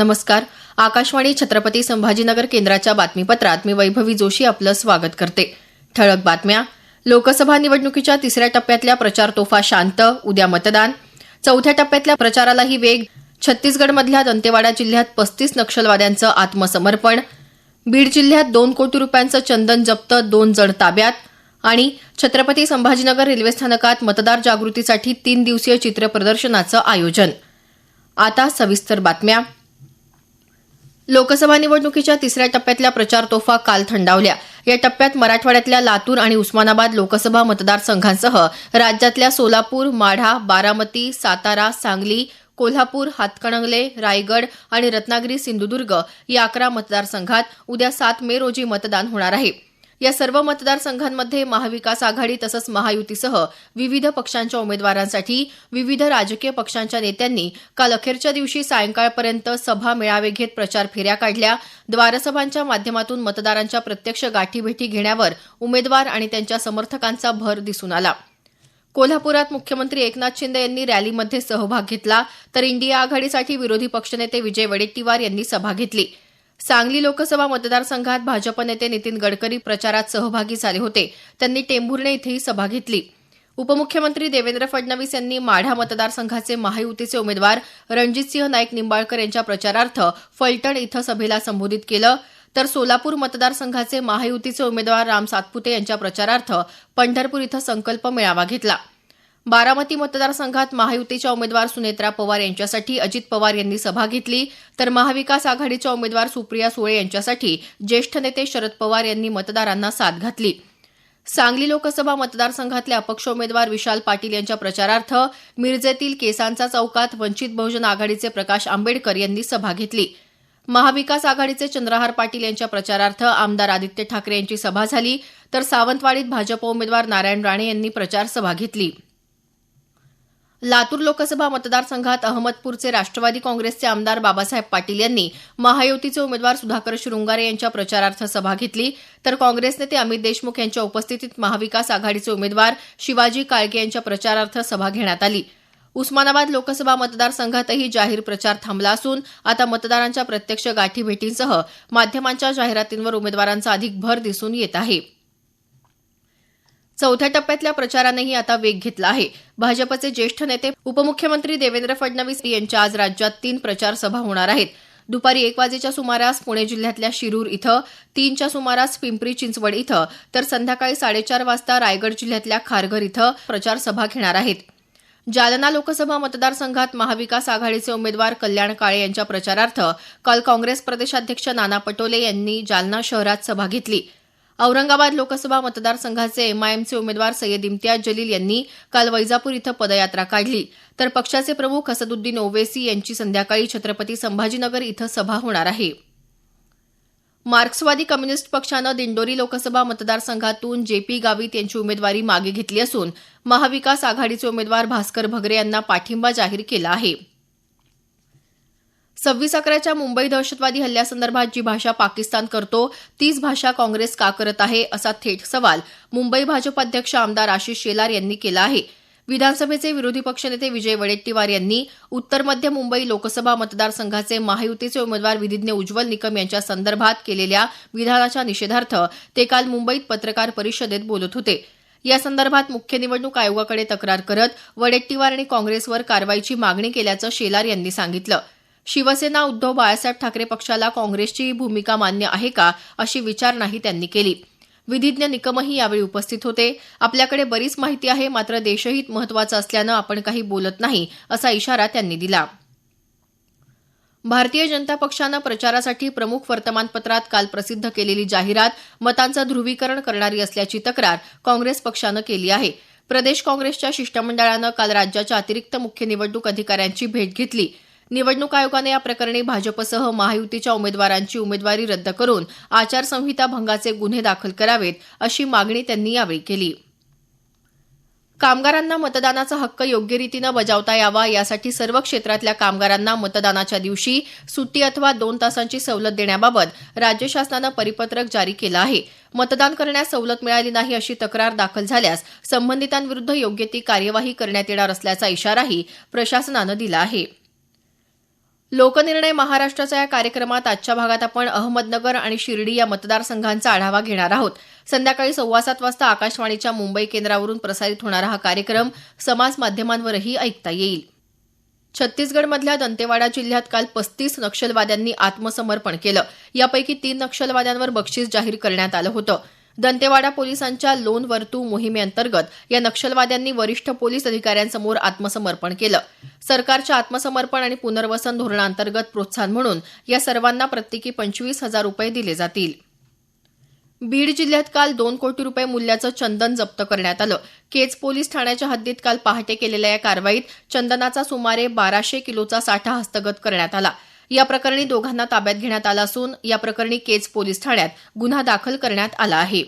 नमस्कार. आकाशवाणी छत्रपती संभाजीनगर केंद्राच्या बातमीपत्रात मी वैभवी जोशी आपलं स्वागत करते. ठळक बातम्या. लोकसभा निवडणुकीच्या तिसऱ्या टप्प्यातल्या प्रचार तोफा शांत उद्या मतदान. चौथ्या टप्प्यातल्या प्रचारालाही वेग. छत्तीसगडमधल्या दंतेवाडा जिल्ह्यात पस्तीस नक्षलवाद्यांचं आत्मसमर्पण. बीड जिल्ह्यात दोन कोटी रुपयांचं चंदन जप्त दोन जण ताब्यात. आणि छत्रपती संभाजीनगर रेल्वे स्थानकात मतदार जागृतीसाठी तीन दिवसीय चित्र प्रदर्शनाचं आयोजन. आता सविस्तर बातम्या. लोकसभा निवडणुकीच्या तिसऱ्या टप्प्यातल्या प्रचार तोफा काल थंडावल्या. या टप्प्यात मराठवाड्यातल्या लातूर आणि उस्मानाबाद लोकसभा मतदारसंघांसह राज्यातल्या सोलापूर माढा बारामती सातारा सांगली कोल्हापूर हातकणंगले रायगड आणि रत्नागिरी सिंधुदुर्ग या अकरा मतदारसंघात उद्या सात मे रोजी मतदान होणार आहे. या सर्व मतदारसंघांमध्ये महाविकास आघाडी तसंच महायुतीसह विविध पक्षांच्या उमेदवारांसाठी विविध राजकीय पक्षांच्या नेत्यांनी काल अखेरच्या दिवशी सायंकाळपर्यंत सभा मेळावे घेत प्रचार फेऱ्या काढल्या. द्वारसभांच्या माध्यमातून मतदारांच्या प्रत्यक्ष गाठीभेटी घेण्यावर उमेदवार आणि त्यांच्या समर्थकांचा भर दिसून आला. कोल्हापुरात मुख्यमंत्री एकनाथ शिंदे यांनी रॅलीमध्ये सहभाग घेतला तर इंडिया आघाडीसाठी विरोधी पक्षनेते विजय वडेट्टीवार यांनी सभा घेतली. सांगली लोकसभा मतदारसंघात भाजप नेते नितीन गडकरी प्रचारात सहभागी झाले होते. त्यांनी टेंभुर्णे इथंही सभा घेतली. उपमुख्यमंत्री देवेंद्र फडणवीस यांनी माढा मतदारसंघाचे महायुतीचे उमेदवार रणजितसिंह नाईक निंबाळकर यांच्या प्रचारार्थ फलटण इथं सभेला संबोधित केलं. तर सोलापूर मतदारसंघाचे महायुतीचे उमेदवार राम सातपुते यांच्या प्रचारार्थ पंढरपूर इथं संकल्प मेळावा घेतला. बारामती मतदारसंघात महायुतीच्या उमेदवार सुनेत्रा पवार यांच्यासाठी अजित पवार यांनी सभा घेतली. तर महाविकास आघाडीच्या उमेदवार सुप्रिया सुळे यांच्यासाठी ज्येष्ठ नेते शरद पवार यांनी मतदारांना साथ घातली. सांगली लोकसभा मतदारसंघातले अपक्ष उमेदवार विशाल पाटील यांच्या प्रचारार्थ मिरजेतील केसांचा चौकात वंचित बहुजन आघाडीचे प्रकाश आंबेडकर यांनी सभा घेतली. महाविकास आघाडीचे चंद्रहार पाटील यांच्या प्रचारार्थ आमदार आदित्य ठाकरे यांची सभा झाली. तर सावंतवाडीत भाजप उमेदवार नारायण राणे यांनी प्रचार सभा घेतली. लातूर लोकसभा मतदारसंघात अहमदपूरचे राष्ट्रवादी काँग्रेसचे आमदार बाबासाहेब पाटील यांनी महायुतीचे उमेदवार सुधाकर शृंगारे यांच्या प्रचारार्थ सभा घेतली. तर काँग्रेस नेते अमित देशमुख यांच्या उपस्थितीत महाविकास आघाडीचे उमेदवार शिवाजी काळके यांच्या प्रचारार्थ सभा घेण्यात आली. उस्मानाबाद लोकसभा मतदारसंघातही जाहीर प्रचार थांबला असून आता मतदारांच्या प्रत्यक्ष गाठीभेटींसह माध्यमांच्या जाहिरातींवर उमेदवारांचा अधिक भर दिसून येत आहे. चौथ्या टप्प्यातल्या प्रचारानेही आता वेग घेतला आहे. भाजपचे ज्येष्ठ नेते उपमुख्यमंत्री देवेंद्र फडणवीस यांच्या आज राज्यात तीन प्रचार सभा होणार आहेत. दुपारी एक वाजेच्या सुमारास पुणे जिल्ह्यातल्या शिरूर इथं तीनच्या सुमारास पिंपरी चिंचवड इथं तर संध्याकाळी साडेचार वाजता रायगड जिल्ह्यातल्या खारघर इथं प्रचार सभा घेणार आहेत. जालना लोकसभा मतदारसंघात महाविकास आघाडीचे उमेदवार कल्याण काळे यांच्या प्रचारार्थ काल काँग्रेस प्रदेशाध्यक्ष नाना पटोले यांनी जालना शहरात सभा घेतली. औरंगाबाद लोकसभा मतदारसंघाचे एमआयएमचे उमेदवार सय्यद इम्तियाज जलील यांनी काल वैजापूर इथं पदयात्रा काढली. तर पक्षाचे प्रमुख असदुद्दीन ओवेसी यांची संध्याकाळी छत्रपती संभाजीनगर इथं सभा होणार आहे. मार्क्सवादी कम्युनिस्ट पक्षानं दिंडोरी लोकसभा मतदारसंघातून जे पी गावित यांची उमेदवारी मागे घेतली असून महाविकास आघाडीचे उमेदवार भास्कर भगरे यांना पाठिंबा जाहीर केला आहे. सव्वीस अकराच्या मुंबई दहशतवादी हल्ल्यासंदर्भात जी भाषा पाकिस्तान करतो तीच भाषा काँग्रेस का करत आहे असा थेट सवाल मुंबई भाजप अध्यक्ष आमदार आशिष शेलार यांनी केला आहे. विधानसभेचे विरोधी पक्षनेते विजय वडेट्टीवार यांनी उत्तर मध्य मुंबई लोकसभा मतदारसंघाचे महायुतीचे उमेदवार विधिज्ञ उज्ज्वल निकम यांच्या संदर्भात केलेल्या विधानाच्या निषेधार्थ ते काल मुंबईत पत्रकार परिषदेत बोलत होते. या संदर्भात मुख्य निवडणूक आयोगाकडे तक्रार करत वडेट्टीवार आणि काँग्रेसवर कारवाईची मागणी केल्याचं शेलार यांनी सांगितलं. शिवसेना उद्धव बाळासाहेब ठाकरे पक्षाला काँग्रेसची भूमिका मान्य आहे का अशी विचारणाही त्यांनी केली. विधिज्ञ निकमही यावेळी उपस्थित होते. आपल्याकडे बरीच माहिती आहे मात्र देशहित महत्वाचं असल्यानं आपण काही बोलत नाही असा इशारा त्यांनी दिला. भारतीय जनता पक्षानं प्रचारासाठी प्रमुख वर्तमानपत्रात काल प्रसिद्ध केलेली जाहिरात मतांचं ध्रुवीकरण करणारी असल्याची तक्रार काँग्रेस पक्षानं केली आहे. प्रदेश काँग्रेसच्या शिष्टमंडळानं काल राज्याच्या अतिरिक्त मुख्य निवडणूक अधिकाऱ्यांची भेट घेतली. निवडणूक आयोगाने या प्रकरणी भाजपसह महायुतीच्या उमेदवारांची उमेदवारी रद्द करून आचारसंहिता भंगाचे गुन्हे दाखल करावेत अशी मागणी त्यांनी यावेळी केली. कामगारांना मतदानाचा हक्क योग्य रीतीनं बजावता यावा यासाठी सर्व क्षेत्रातल्या कामगारांना मतदानाच्या दिवशी सुट्टी अथवा दोन तासांची सवलत देण्याबाबत राज्य शासनानं परिपत्रक जारी केलं आहे. मतदान करण्यास सवलत मिळाली नाही अशी तक्रार दाखल झाल्यास संबंधितांविरुद्ध योग्य ती कार्यवाही करण्यात येणार असल्याचा इशाराही प्रशासनानं दिला आहे. लोकनिर्णय महाराष्ट्राच्या या कार्यक्रमात आजच्या भागात आपण अहमदनगर आणि शिर्डी या मतदारसंघांचा आढावा घेणार आहोत. संध्याकाळी सव्वा सात वाजता आकाशवाणीच्या मुंबई केंद्रावरून प्रसारित होणारा हा कार्यक्रम समाज माध्यमांवरही ऐकता येईल. छत्तीसगडमधल्या दंतेवाडा जिल्ह्यात काल पस्तीस नक्षलवाद्यांनी आत्मसमर्पण केलं. यापैकी तीन नक्षलवाद्यांवर बक्षीस जाहीर करण्यात आलं होतं. दंतेवाडा पोलिसांच्या लोन वर्तू मोहिमेअंतर्गत या नक्षलवाद्यांनी वरिष्ठ पोलीस अधिकाऱ्यांसमोर आत्मसमर्पण केलं. सरकारच्या आत्मसमर्पण आणि पुनर्वसन धोरणाअंतर्गत प्रोत्साहन म्हणून या सर्वांना प्रत्येकी पंचवीस हजार रुपये दिले जातील. बीड जिल्ह्यात काल दोन कोटी रुपये मूल्याचं चंदन जप्त करण्यात आलं. केज पोलीस ठाण्याच्या हद्दीत काल पहाटे केलेल्या या कारवाईत चंदनाचा सुमारे बाराशे किलोचा साठा हस्तगत करण्यात आला. या प्रकरणी दोघांना ताब्यात घेण्यात आलं असून या प्रकरणी केज पोलीस ठाण्यात गुन्हा दाखल करण्यात आला आहे.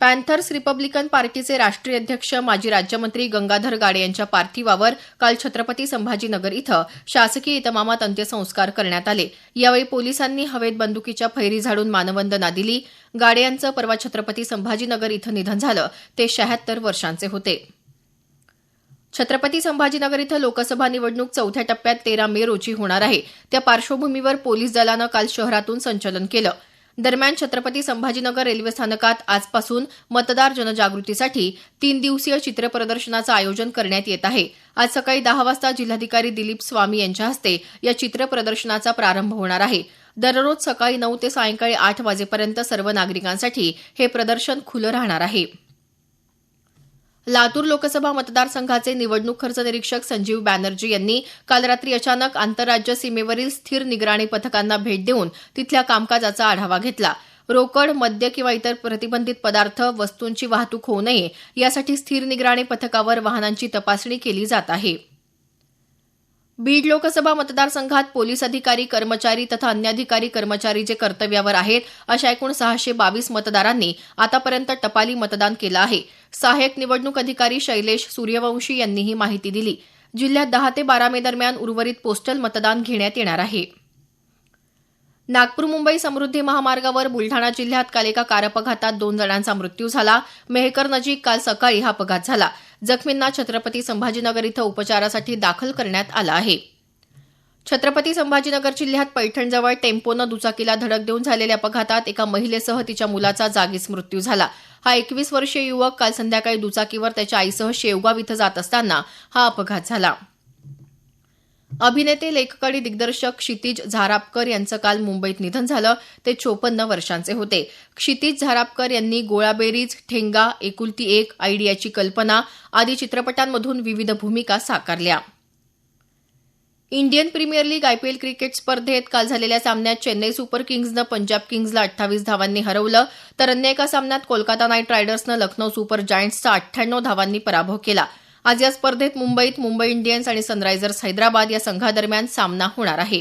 पॅन्थर्स रिपब्लिकन पार्टीचे राष्ट्रीय अध्यक्ष माजी राज्यमंत्री गंगाधर गाडे यांच्या पार्थिवावर काल छत्रपती संभाजीनगर इथं शासकीय इतमामात अंत्यसंस्कार करण्यात आले. यावेळी पोलिसांनी हवेत बंदुकीच्या फैरी झाडून मानवंदना दिली. गाडे यांचं परवा छत्रपती संभाजीनगर इथं निधन झालं. ते शहात्तर वर्षांचे होते. छत्रपती संभाजीनगर इथं लोकसभा निवडणूक चौथ्या टप्प्यात तेरा मे रोजी होणार आहे. त्या पार्श्वभूमीवर पोलीस दलानं काल शहरातून संचलन केलं. दरम्यान छत्रपती संभाजीनगर रेल्वे स्थानकात आजपासून मतदार जनजागृतीसाठी तीन दिवसीय चित्रप्रदर्शनाचं आयोजन करण्यात येत आहे. आज सकाळी दहा वाजता जिल्हाधिकारी दिलीप स्वामी यांच्या हस्ते या चित्रप्रदर्शनाचा प्रारंभ होणार आहे. दररोज सकाळी नऊ ते सायंकाळी आठ वाजेपर्यंत सर्व नागरिकांसाठी हे प्रदर्शन खुलं राहणार आहे. लातूर लोकसभा मतदारसंघाचे निवडणूक खर्च निरीक्षक संजीव बॅनर्जी यांनी काल रात्री अचानक आंतरराज्य सीमेवरील स्थिर निगराणी पथकांना भेट देऊन तिथल्या कामकाजाचा आढावा घेतला. रोकड मद्य किंवा इतर प्रतिबंधित पदार्थ वस्तूंची वाहतूक होऊ नये यासाठी स्थिर निगराणी पथकावर वाहनांची तपासणी केली जात आहे. बीड लोकसभा मतदारसंघात पोलीस अधिकारी कर्मचारी तथा अन्य अधिकारी कर्मचारी जे कर्तव्यावर आहेत अशा एकूण सहाशे बावीस मतदारांनी आतापर्यंत टपाली मतदान केलं आहे. सहाय्यक निवडणूक अधिकारी शैलेश सूर्यवंशी यांनी ही माहिती दिली. जिल्ह्यात दहा ते बारा मे दरम्यान उर्वरित पोस्टल मतदान घेण्यात येणार आहे. नागपूर मुंबई समृद्धी महामार्गावर बुलढाणा जिल्ह्यात काल एका कार अपघातात दोन जणांचा मृत्यू झाला. मेहकर नजीक काल सकाळी हा अपघात झाला. जखमींना छत्रपती संभाजीनगर इथं उपचारासाठी दाखल करण्यात आलं आहे. छत्रपती संभाजीनगर जिल्ह्यात पैठणजवळ टेम्पोनं दुचाकीला धडक देऊन झालेल्या अपघातात एका महिलेसह तिच्या मुलाचा जागीच मृत्यू झाला. हा एकवीस वर्षीय युवक काल संध्याकाळी दुचाकीवर त्याच्या आईसह शेवगाव इथं जात असताना हा अपघात झाला. अभिनेते लेखक आणि दिग्दर्शक क्षितिज झारापकर यांचं काल मुंबईत निधन झालं. ते चोपन्न वर्षांचे होते. क्षितिज झारापकर यांनी गोळाबेरीज ठेंगा एकुलती एक आयडियाची कल्पना आदी चित्रपटांमधून विविध भूमिका साकारल्या. Indian Premier League IPL cricket स्पर्धेत काल झालेल्या सामन्यात चेन्नई सुपर किंग्जनं पंजाब किंग्जला अठ्ठावीस धावांनी हरवलं. तर अन्य एका सामन्यात कोलकाता नाईट रायडर्सनं लखनौ सुपर जायंट्सचा अठ्ठ्याण्णव धावांनी पराभव केला. आज या स्पर्धेत मुंबईत मुंबई इंडियन्स आणि सनरायझर्स हैदराबाद या संघादरम्यान सामना होणार आहे.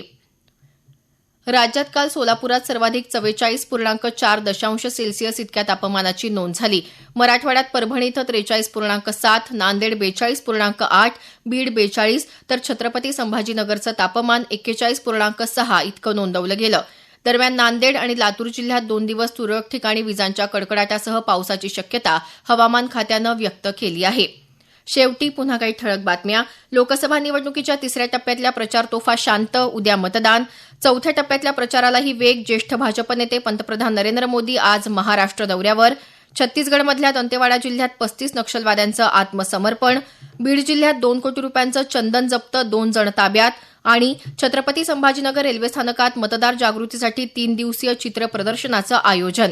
राज्यात काल सोलापुरात सर्वाधिक चव्वेचाळीस पूर्णांक चार दशांश सेल्सिअस इतक्या तापमानाची नोंद झाली. मराठवाड्यात परभणी इथं त्रेचाळीस पूर्णांक सात नांदेड बेचाळीस पूर्णांक आठ बीड बेचाळीस तर छत्रपती संभाजीनगरचं तापमान एक्केचाळीस पूर्णांक सहा इतकं नोंदवलं गेलं. दरम्यान नांदेड आणि लातूर जिल्ह्यात दोन दिवस तुरळक ठिकाणी विजांच्या कडकडाटासह पावसाची शक्यता हवामान खात्यानं व्यक्त केली आहे. शेवटी पुन्हा काही ठळक बातम्या. लोकसभा निवडणुकीच्या तिसऱ्या टप्प्यातल्या प्रचार तोफा शांत उद्या मतदान. चौथ्या टप्प्यातल्या प्रचारालाही वेग ज्येष्ठ भाजप नेते पंतप्रधान नरेंद्र मोदी आज महाराष्ट्र दौऱ्यावर. छत्तीसगडमधल्या दंतेवाडा जिल्ह्यात पस्तीस नक्षलवाद्यांचं आत्मसमर्पण. बीड जिल्ह्यात दोन कोटी रुपयांचं चंदन जप्त दोन जण ताब्यात. आणि छत्रपती संभाजीनगर रेल्वे स्थानकात मतदार जागृतीसाठी तीन दिवसीय चित्र प्रदर्शनाचं आयोजन.